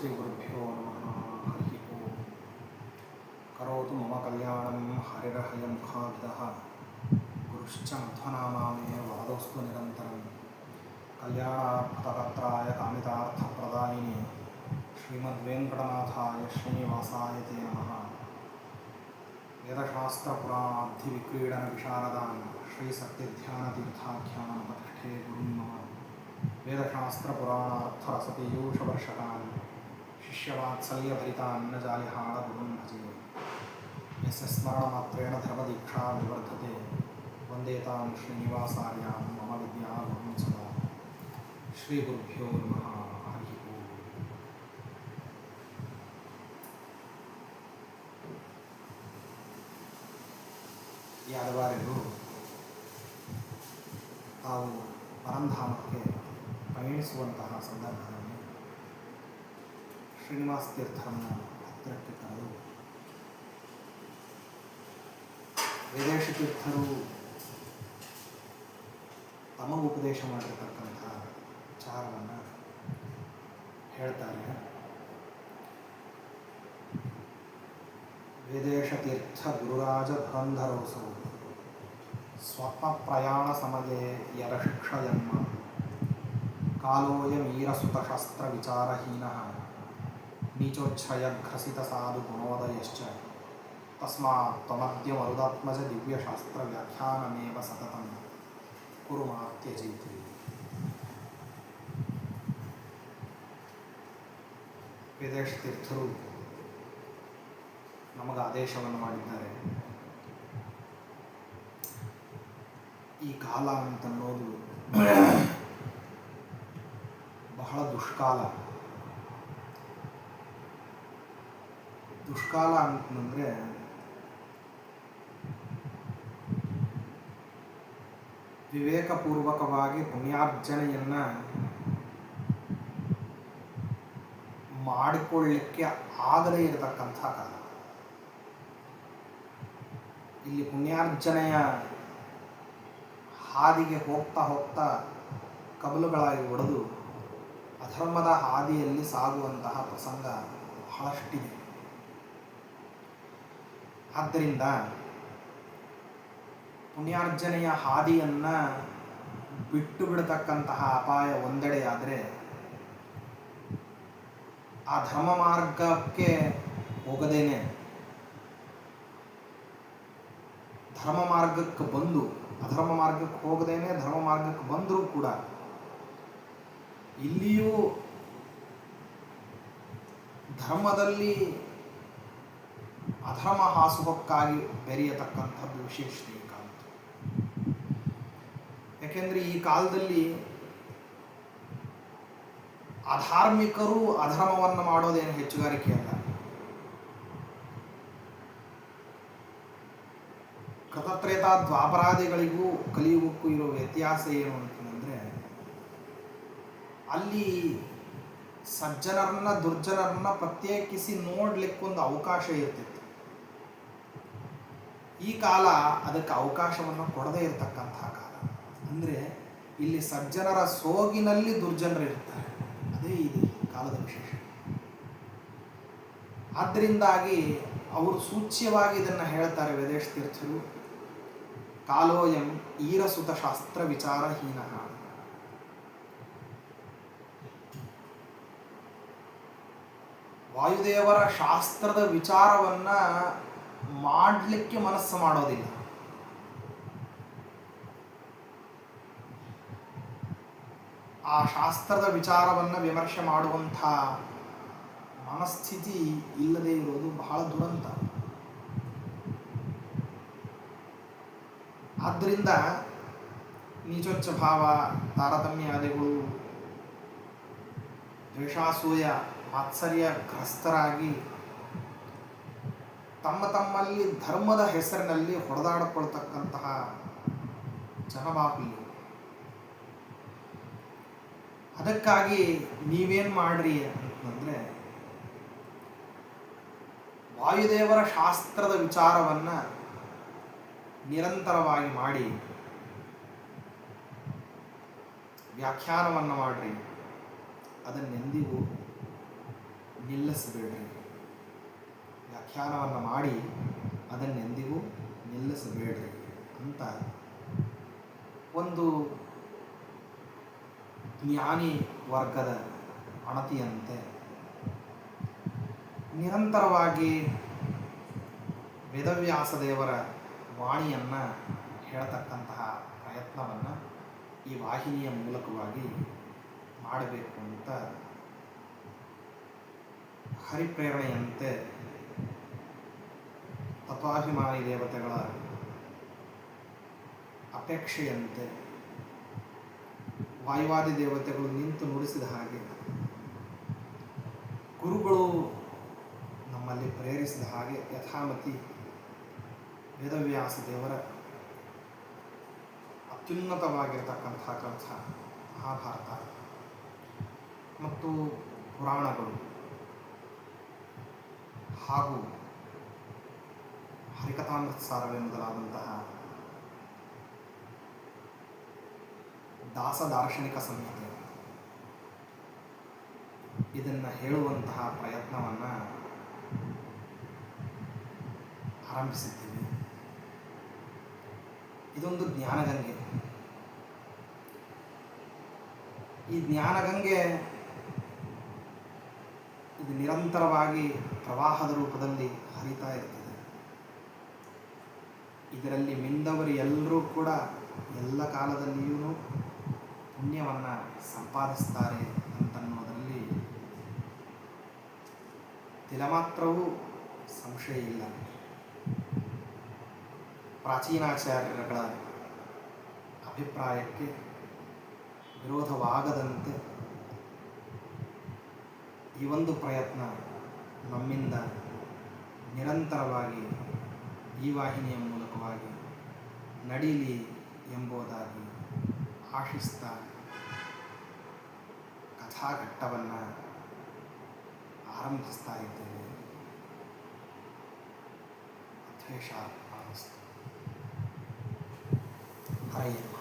శ్రీ గురుభ్యో నమ హరి ఓం కరోతు మమ కళ్యాణం హరిరహయం ఖావిద గురుశ్చ మధ్వనామామే వాదోస్తు నిరంతరం కళ్యాణార్థకర్తాయ కామితార్థప్రదాయిని శ్రీమద్వేంకటనాథాయ శ్రీనివాసాయ తే నమ వేదశాస్త్రపురాధి విక్రీడన విశారదాం శ్రీ సత్యధ్యానతీర్థాఖ్యానం ప్రతిష్ఠే నమ వేదశాస్త్రపురాణార్థరసపీయూషవర్షకాన్ని जालिहाडगुरुं भजे यस्य स्मरणमात्रेण धर्मदीक्षा विवर्धते वन्दे तां श्रीनिवासार्यां मम विद्यागुरुं सदा श्रीगुरुभ्यो नमः हरिः ओम् ಈ ಹಲವಾರು ತಾವು ಪರಂಧಾಮಕ್ಕೆ ಪಯಣಿಸುವಂತಹ ಸಂದರ್ಭದಲ್ಲಿ ಶ್ರೀನಿವಾಸ ತೀರ್ಥರನ್ನು ಹತ್ತಿರಕ್ಕೆ ಕರೆದು ವೇದೇಶ ತೀರ್ಥರು ತಮಗೆ ಉಪದೇಶ ಮಾಡಿರ್ತಕ್ಕಂಥ ವಿಚಾರವನ್ನು ಹೇಳ್ತಾರೆ ವೇದೇಶ ತೀರ್ಥ ಗುರುರಾಜ ಧುರಂಧರೋಸವು ಸ್ವಪ್ನ ಪ್ರಯಾಣ ಸಮಯೇ ಯರಶಿಕ್ಷಯನ್ಮ ಕಾಲೋಯಮೀರಸುತಶಸ್ತ್ರ ವಿಚಾರಹೀನ ನೀಚೋಚ್ಛಯಘ್ರಸಿತ ಸಾಧು ಗುಣೋದಯಶ್ಚ ತಸ್ಮಾತ್ ತ್ವಮದ್ಯ ಮರುದಾತ್ಮಜ ದಿವ್ಯಶಾಸ್ತ್ರ ವ್ಯಾಖ್ಯಾನಮೇವ ಸತತಂ ಕುರು ಮಾತ್ಯಜೀತಿ ವೇದೇಶ ತೀರ್ಥರು ನಮಗೆ ಆದೇಶವನ್ನು ಮಾಡಿದ್ದಾರೆ ಈ ಕಾಲ ಅಂತನ್ನೋದು ಬಹಳ ದುಷ್ಕಾಲ ದುಷ್ಕಾಲ ಅಂತಂದರೆ ವಿವೇಕಪೂರ್ವಕವಾಗಿ ಪುಣ್ಯಾರ್ಜನೆಯನ್ನು ಮಾಡಿಕೊಳ್ಳಿಕ್ಕೆ ಆಗದೇ ಇರತಕ್ಕಂಥ ಕಾಲ. ಇಲ್ಲಿ ಪುಣ್ಯಾರ್ಜನೆಯ ಹಾದಿಗೆ ಹೋಗ್ತಾ ಹೋಗ್ತಾ ಕಬಲುಗಳಾಗಿ ಒಡೆದು ಅಧರ್ಮದ ಹಾದಿಯಲ್ಲಿ ಸಾಗುವಂತಹ ಪ್ರಸಂಗ ಬಹಳಷ್ಟಿದೆ. ಆದ್ದರಿಂದ ಪುಣ್ಯಾರ್ಜನೆಯ ಹಾದಿಯನ್ನು ಬಿಟ್ಟು ಬಿಡತಕ್ಕಂತಹ ಅಪಾಯ ಒಂದೆಡೆಯಾದರೆ ಆ ಧರ್ಮ ಮಾರ್ಗಕ್ಕೆ ಹೋಗದೇನೆ. ಧರ್ಮ ಮಾರ್ಗಕ್ಕೆ ಬಂದು ಅಧರ್ಮ ಮಾರ್ಗಕ್ಕೆ ಹೋಗದೇನೆ ಧರ್ಮ ಮಾರ್ಗಕ್ಕೆ ಬಂದರೂ ಕೂಡ ಇಲ್ಲಿಯೂ ಧರ್ಮದಲ್ಲಿ ಅಧರ್ಮ ಹಾಸುಹಕ್ಕಾಗಿ ಬೆರೆಯತಕ್ಕಂಥದ್ದು ವಿಶೇಷತೆ ಈ ಕಾಲದ್ದು ಯಾಕೆಂದರೆ ಈ ಕಾಲದಲ್ಲಿ ಅಧಾರ್ಮಿಕರು ಅಧರ್ಮವನ್ನು ಮಾಡೋದೇನು ಹೆಚ್ಚುಗಾರಿಕೆ ಅಲ್ಲ. ಕೃತತ್ರೇತ ದ್ವಾಪರಾಧಿಗಳಿಗೂ ಕಲಿಯುಗಕ್ಕೂ ಇರೋ ವ್ಯತ್ಯಾಸ ಏನು ಅಂತಂದರೆ, ಅಲ್ಲಿ ಸಜ್ಜನರನ್ನ ದುರ್ಜನರನ್ನ ಪ್ರತ್ಯೇಕಿಸಿ ನೋಡ್ಲಿಕ್ಕೊಂದು ಅವಕಾಶ ಇರ್ತಿತ್ತು. ಈ ಕಾಲ ಅದಕ್ಕೆ ಅವಕಾಶವನ್ನು ಕೊಡದೇ ಇರತಕ್ಕಂತಹ ಕಾಲ. ಅಂದರೆ ಇಲ್ಲಿ ಸಜ್ಜನರ ಸೋಗಿನಲ್ಲಿ ದುರ್ಜನರು ಇರ್ತಾರೆ. ಅದೇ ಇದು ಕಾಲದ ವಿಶೇಷ. ಆದ್ದರಿಂದಾಗಿ ಅವರು ಸೂಚ್ಯವಾಗಿ ಇದನ್ನು ಹೇಳ್ತಾರೆ ವೇದೇಶ ತೀರ್ಥರು. ಕಾಲೋಯಂ ಈರಸುತ ಶಾಸ್ತ್ರ ವಿಚಾರಹೀನ ವಾಯುದೇವರ ಶಾಸ್ತ್ರದ ವಿಚಾರವನ್ನ ಮಾಡಲಿಕ್ಕೆ ಮನಸ್ಸು ಮಾಡೋದಿಲ್ಲ. ಆ ಶಾಸ್ತ್ರದ ವಿಚಾರವನ್ನು ವಿಮರ್ಶೆ ಮಾಡುವಂಥ ಮನಸ್ಥಿತಿ ಇಲ್ಲದೆ ಇರೋದು ಬಹಳ ದುರಂತ. ಆದ್ದರಿಂದ ನೀಚೋಚ್ಚ ಭಾವ ತಾರತಮ್ಯಾದಿಗಳು ದ್ವೇಷಾಸೂಯ, ಮಾತ್ಸರ್ಯ ಗ್ರಸ್ತರಾಗಿ ತಮ್ಮ ತಮ್ಮಲ್ಲಿ ಧರ್ಮದ ಹೆಸರಿನಲ್ಲಿ ಹೊಡೆದಾಡಿಕೊಳ್ತಕ್ಕಂತಹ ಜನಬಾಹುಲ್ಯ ಅದಕ್ಕಾಗಿ ನೀವೇನು ಮಾಡ್ರಿ ಅಂತಂದರೆ, ವಾಯುದೇವರ ಶಾಸ್ತ್ರದ ವಿಚಾರವನ್ನು ನಿರಂತರವಾಗಿ ಮಾಡಿ, ವ್ಯಾಖ್ಯಾನವನ್ನು ಮಾಡ್ರಿ. ಅದನ್ನೆಂದಿಗೂ ನಿಲ್ಲಿಸಬೇಡ್ರಿ. ವ್ಯಾಖ್ಯಾನವನ್ನು ಮಾಡಿ ಅದನ್ನೆಂದಿಗೂ ನಿಲ್ಲಿಸಬೇಡ್ರಿ ಅಂತ ಒಂದು ಜ್ಞಾನಿ ವರ್ಗದ ಅಣತಿಯಂತೆ ನಿರಂತರವಾಗಿ ವೇದವ್ಯಾಸ ದೇವರ ವಾಣಿಯನ್ನು ಹೇಳತಕ್ಕಂತಹ ಪ್ರಯತ್ನವನ್ನು ಈ ವಾಹಿನಿಯ ಮೂಲಕವಾಗಿ ಮಾಡಬೇಕು ಅಂತ ಹರಿಪ್ರೇರಣೆಯಂತೆ ತತ್ವಾಭಿಮಾನಿ ದೇವತೆಗಳ ಅಪೇಕ್ಷೆಯಂತೆ ವಾಯುವಾದಿ ದೇವತೆಗಳು ನಿಂತು ನುಡಿಸಿದ ಹಾಗೆ ಗುರುಗಳು ನಮ್ಮಲ್ಲಿ ಪ್ರೇರಿಸಿದ ಹಾಗೆ ಯಥಾಮತಿ ವೇದವ್ಯಾಸ ದೇವರ ಅತ್ಯುನ್ನತವಾಗಿರತಕ್ಕಂಥ ಗ್ರಂಥ, ಮಹಾಭಾರತ ಮತ್ತು ಪುರಾಣಗಳು ಹಾಗೂ ಹರಿಕಥಾಮೃತಸಾರವೇ ಮೊದಲಾದಂತಹ ದಾಸ ದಾರ್ಶನಿಕ ಸಂಹಿತೆ. ಇದನ್ನು ಹೇಳುವಂತಹ ಪ್ರಯತ್ನವನ್ನು ಆರಂಭಿಸಿದ್ದೀವಿ. ಇದೊಂದು ಜ್ಞಾನಗಂಗೆ. ಈ ಜ್ಞಾನಗಂಗೆ ಇದು ನಿರಂತರವಾಗಿ ಪ್ರವಾಹದ ರೂಪದಲ್ಲಿ ಹರಿತಾ ಇರ್ತದೆ ಇದರಲ್ಲಿ ಮಿಂದವರು ಎಲ್ಲರೂ ಕೂಡ ಎಲ್ಲ ಕಾಲದಲ್ಲಿಯೂ ಪುಣ್ಯವನ್ನು ಸಂಪಾದಿಸ್ತಾರೆ ಅಂತನ್ನೋದರಲ್ಲಿ ತಿಲಮಾತ್ರವೂ ಸಂಶಯ ಇಲ್ಲ. ಪ್ರಾಚೀನಾಚಾರ್ಯರುಗಳ ಅಭಿಪ್ರಾಯಕ್ಕೆ ವಿರೋಧವಾಗದಂತೆ ಈ ಒಂದು ಪ್ರಯತ್ನ ನಮ್ಮಿಂದ ನಿರಂತರವಾಗಿ ಈ ವಾಹಿನಿಯ ಮೂಲಕವಾಗಿ ನಡೀಲಿ ಎಂಬುದಾಗಿ ಆಶಿಸ್ತಾ ಕಥಾಘಟ್ಟವನ್ನು ಆರಂಭಿಸ್ತಾ ಇದ್ದೇವೆ ಅಧ್ಯಕ್ಷ ನಮಃ